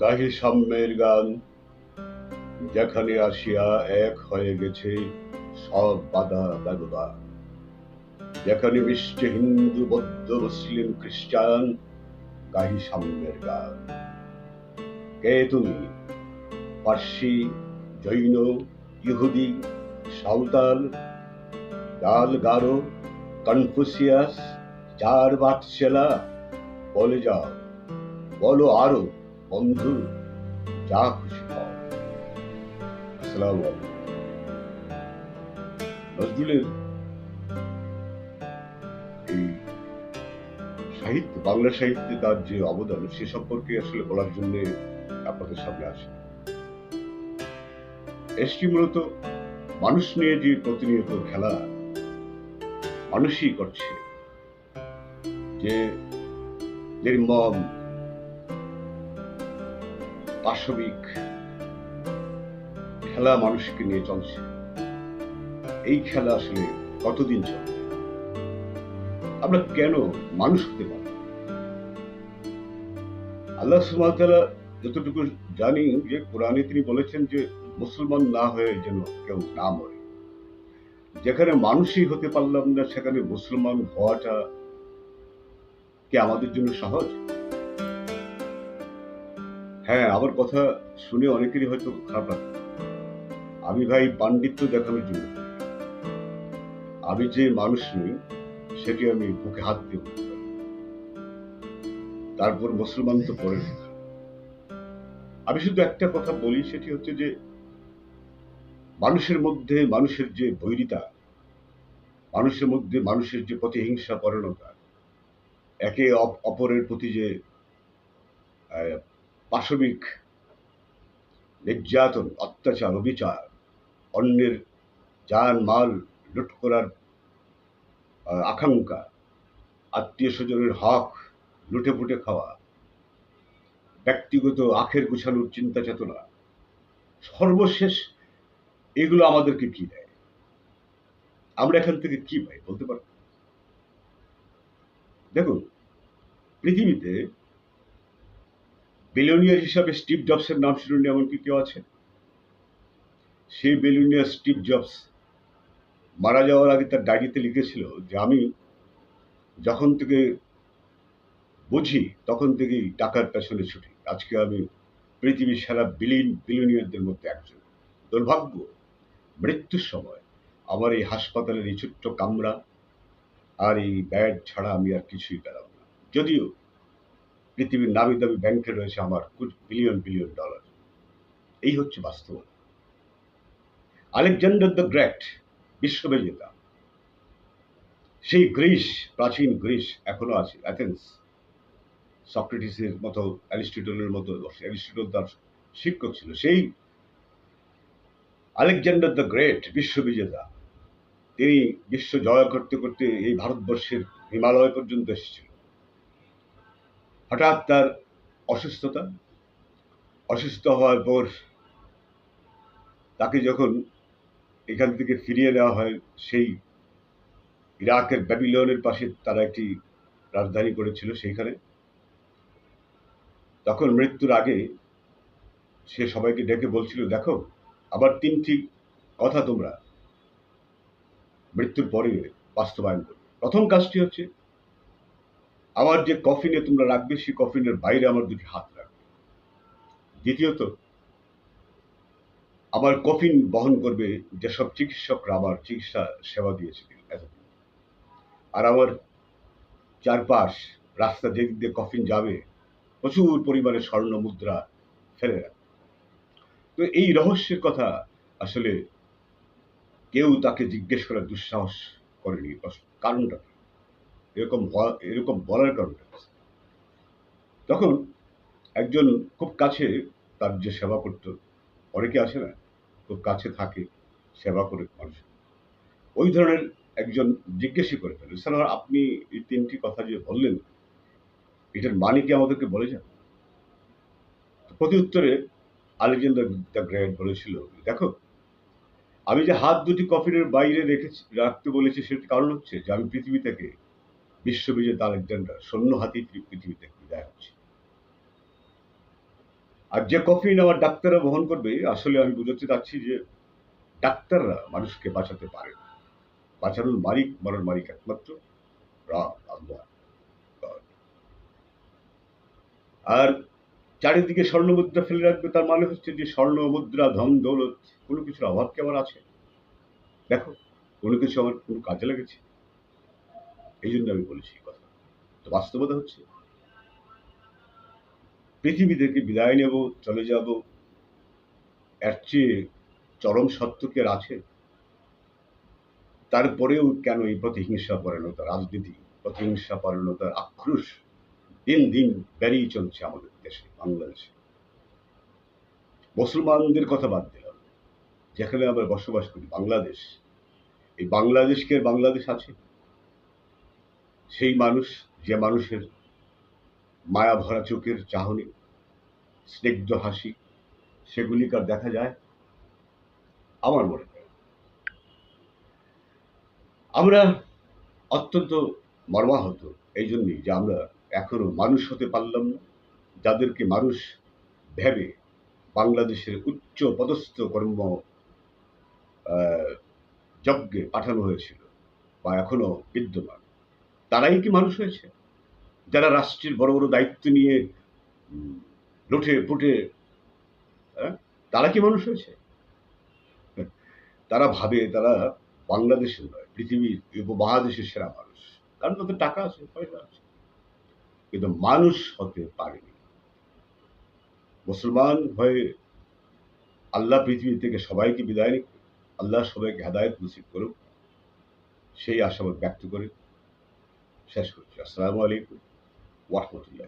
গাহি সাম্যের গান। যেখানে আসিয়া এক হয়ে গেছে সব বাধা ব্যবধান যেখানে বিশ্বে হিন্দু, বৌদ্ধ, মুসলিম, খ্রিস্টান, গাহি সাম্যের গান। কে তুমি? পার্সি, জৈন, ইহুদি, সাঁওতাল গাল গারো, কনফুসিয়াস, চার বাটশেলা বলে যাও, বলো আরও। বন্ধু, যা খুশি হও আসসালামু নজরুলের এই সাহিত্য, বাংলা সাহিত্যে তার যে অবদান, সে সম্পর্কে আসলে বলার জন্য আপনাদের সামনে আসে। এসটি মূলত মানুষ নিয়ে যে প্রতিনিয়ত খেলা, মানুষই করছে। যে নির্মম পাশবিক খেলা মানুষকে নিয়ে চলছে। এই খেলা আসলে কতদিন চলবে আমরা কেন মানুষ হতে পারি আল্লাহ সুমাতালা যতটুকু জানি যে কোরআনে তিনি বলেছেন যে মুসলমান না হয়ে যেন কেউ না মরে। যেখানে মানুষই হতে পারলাম না, সেখানে মুসলমান হওয়াটা কি আমাদের জন্য সহজ? হ্যাঁ আমার কথা শুনে অনেকেরই হয়তো খারাপ লাগে আমি ভাই পাণ্ডিত্য দেখানোর জন্য। আমি যে মানুষ নই, সেটি আমি বুকে হাত দিয়ে। তারপর মুসলমান তো পরে আমি শুধু একটা কথা বলি, সেটি হচ্ছে যে, মানুষের মধ্যে মানুষের যে বৈরিতা, মানুষের মধ্যে মানুষের যে প্রতিহিংসা পরিণতা একে অপ- অপরের প্রতি যে পাশবিক, নির্যাতন, অত্যাচার, অবিচার, অন্যের যান মাল লুট করার আকাঙ্ক্ষা, আত্মীয় স্বজনের হক লুটে পুটে খাওয়া, ব্যক্তিগত আখের গুছানোর চিন্তা চেতনা, সর্বশেষ এগুলো আমাদেরকে কি দেয়? আমরা এখান থেকে কি পাই বলতে পারব? দেখুন, পৃথিবীতে বিলিয়নিয়ার হিসাবে স্টিভ জবসের নাম শুনুন, এমন কি কেউ আছে সেই বেলুনিয়ার স্টিভ জবস মারা যাওয়ার আগে তার ডায়েরিতে লিখেছিল যে আমি যখন থেকে বুঝি তখন থেকেই টাকার পেছনে ছুটি। আজকে আমি পৃথিবীর সারা বিলিয়ন বিলিয়নিয়ারদের মধ্যে একজন। দুর্ভাগ্য, মৃত্যুর সময় আমার এই হাসপাতালের এই ছোট্ট কামরা আর এই ব্যাড ছাড়া আমি আর কিছুই পেলাম না। যদিও পৃথিবীর নামি দামি ব্যাংকে রয়েছে আমার বিলিয়ন বিলিয়ন ডলার। এই হচ্ছে বাস্তবতা আলেকজান্ডার দ্য গ্রেট বিশ্ববিজেতা। সেই গ্রিস, প্রাচীন গ্রিস এখনও আছে, অ্যাথেন্স। সক্রেটিসের মতো, অ্যারিস্টটলের মতো, অ্যারিস্টটল তার শিক্ষক ছিল। সেই আলেকজান্ডার দ্য গ্রেট বিশ্ববিজেতা, তিনি বিশ্ব জয় করতে করতে এই ভারতবর্ষের হিমালয় পর্যন্ত এসেছিল হঠাৎ তার অসুস্থতা, অসুস্থ হওয়ার পর তাকে যখন এখান থেকে ফিরিয়ে নেওয়া হয়, সেই ইরাকের ব্যাবিলনের পাশে তারা একটি রাজধানী করেছিল সেইখানে। তখন মৃত্যুর আগে সে সবাইকে ডেকে বলছিল, দেখো, আবার তিনটি কথা তোমরা। মৃত্যুর পরে বাস্তবায়ন করবে। প্রথম কাজটি হচ্ছে আমার যে কফিনে তোমরা রাখবে, সেই কফিনের বাইরে আমার দুটি হাত রাখবে। দ্বিতীয়ত, আমার কফিন বহন করবে যেসব চিকিৎসকরা আমার চিকিৎসা সেবা দিয়েছিলেন এতদিন। আর আমার চারপাশ, রাস্তা দিক দিয়ে কফিন যাবে, প্রচুর পরিমাণে স্বর্ণ মুদ্রা ফেলে রাখবে। তো এই রহস্যের কথা আসলে কেউ তাকে জিজ্ঞেস করার দুঃসাহস করেনি। কারণটা? এরকম এরকম বলার কারণটা কি? তখন একজন খুব কাছে তার যে সেবা করতো, অনেকে আসে না, খুব কাছে থাকে সেবা করে মানুষ ওই ধরনের একজন জিজ্ঞেসই করে ফেলে, স্যার, আপনি এই তিনটি কথা যে বললেন, এটার মানে কি আমাদেরকে বলে যান প্রতি উত্তরে আলেকজান্ডার দ্য গ্রেট বলেছিল, দেখো, আমি যে হাত দুটি কফিনের বাইরে রেখেছি, রাখতে বলেছি সেটার কারণ হচ্ছে যে আমি পৃথিবী থেকে বিশ্ববিজেতা আলেকজান্ডার শূন্য হাতেই পৃথিবী থেকে বিদায় হচ্ছে। আর যে কফিন আমার ডাক্তাররা বহন করবে, আসলে আমি বুঝতে চাচ্ছি যে ডাক্তাররা মানুষকে বাঁচাতে পারে। বাঁচানোর মালিক মরার মালিক একমাত্র রাম আর চারিদিকে স্বর্ণ মুদ্রা ফেলে রাখবে, তার মানে হচ্ছে যে স্বর্ণ মুদ্রা ধন, দৌলত, কোনো কিছুর অভাব কি আমার আছে দেখো, কোনো কিছু আমার কোনো কাজে লেগেছে? এই জন্য আমি বলেছি এই কথা। তো বাস্তবতা হচ্ছে পৃথিবী থেকে বিদায় নেব, চলে যাব। এর চেয়ে চরম সত্য কি আর আছে? তারপরেও কেন এই প্রতিহিংসা পরায়ণতা, রাজনীতি, প্রতিহিংসা পরায়ণতার আক্রোশ দিন দিন বেড়েই চলছে আমাদের দেশে, বাংলাদেশে? মুসলমানদের কথা বাদ দিলাম। যেখানে আমরা বসবাস করি, বাংলাদেশ। এই বাংলাদেশকে বাংলাদেশ আছে? সেই মানুষ, যে মানুষের মায়া ভরা চোখের চাহনি, স্নিগ্ধ হাসি, সেগুলি কার দেখা যায়? আমার মনে আমরা অত্যন্ত মর্মাহত এই জন্যই যে আমরা এখনও মানুষ হতে পারলাম না, যাদেরকে মানুষ ভেবে বাংলাদেশের উচ্চ পদস্থ কর্ম যজ্ঞে পাঠানো হয়েছিল বা এখনও বিদ্যমান। তারাই কি মানুষ হয়েছে? যারা রাষ্ট্রের বড় বড় দায়িত্ব নিয়ে লুটে পুটে হ্যাঁ, তারা কি মানুষ হয়েছে? তারা ভাবে তারা বাংলাদেশের নয় পৃথিবীর উপমহাদেশের সেরা মানুষ। কারণ তাদের টাকা আছে পয়সা আছে। কিন্তু মানুষ হতে পারেনি। মুসলমান হয়ে আল্লাহ পৃথিবী থেকে সবাইকে বিদায় আল্লাহ সবাইকে হেদায়ত নসিব করুক। সেই আশাবাদ ব্যক্ত করে শেষ করছি। আসসালামু আলাইকুম ওয়াহমতুল্লাহ